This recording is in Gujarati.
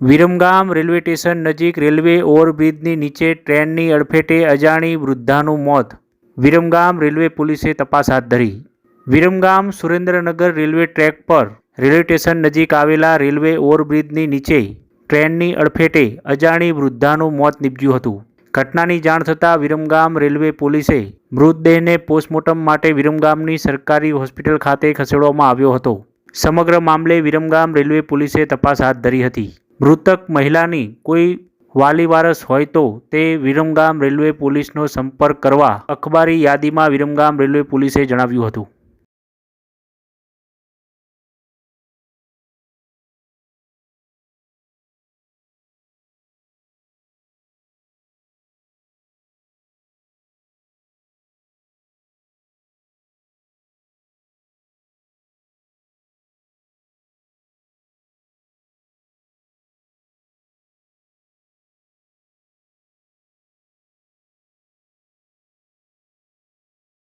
વિરમગામ રેલવે સ્ટેશન નજીક રેલવે ઓવરબ્રિજની નીચે ટ્રેનની અડફેટે અજાણી વૃદ્ધાનું મોત. વિરમગામ રેલવે પોલીસે તપાસ હાથ ધરી. વિરમગામ સુરેન્દ્રનગર રેલવે ટ્રેક પર રેલવે સ્ટેશન નજીક આવેલા રેલવે ઓવરબ્રિજની નીચે ટ્રેનની અડફેટે અજાણી વૃદ્ધાનું મોત નીપજ્યું હતું. ઘટનાની જાણ થતાં વિરમગામ રેલવે પોલીસે મૃતદેહને પોસ્ટમોર્ટમ માટે વિરમગામની સરકારી હોસ્પિટલ ખાતે ખસેડવામાં આવ્યો હતો. સમગ્ર મામલે વિરમગામ રેલવે પોલીસે તપાસ હાથ ધરી હતી. મૃતક મહિલાની કોઈ વાલી વારસ હોય તો તે વિરમગામ રેલવે પોલીસનો સંપર્ક કરવા અખબારી યાદીમાં વિરમગામ રેલવે પોલીસે જણાવ્યું હતું.